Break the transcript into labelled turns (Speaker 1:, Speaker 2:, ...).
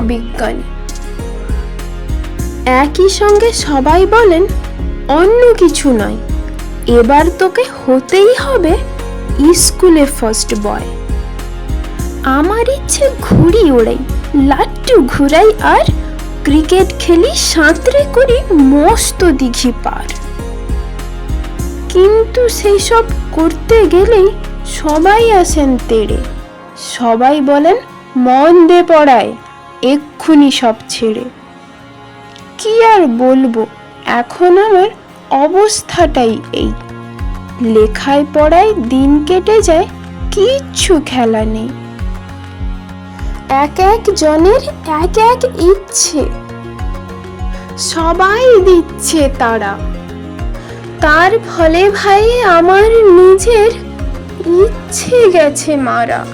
Speaker 1: বিজ্ঞানী। একই সঙ্গে সবাই বলেন, অন্য কিছু নয়। এবার তোকে হতেই হবে স্কুলে ফার্স্ট বয় আমার ইচ্ছে ঘুড়ি ওড়াই, লাট্টু ঘুরাই আর ক্রিকেট খেলি সাঁতরে করি মস্ত দিঘি পার। কিন্তু সেই সব করতে গেলেই সবাই আসেন তেড়ে। সবাই বলেন, মন দে পড়ায়। এক্ষুনি সব ছেড়ে। কি আর বলব, এখন আমার অবস্থাটাই এই। লেখায় পড়ায় দিন কেটে যায়, কিচ্ছু খেলা নেই। এক এক জনের এক এক ইচ্ছে। সবাই দিচ্ছে তারা। তার ফলে ভাই আমার নিজের ইচ্ছে গেছে মারা।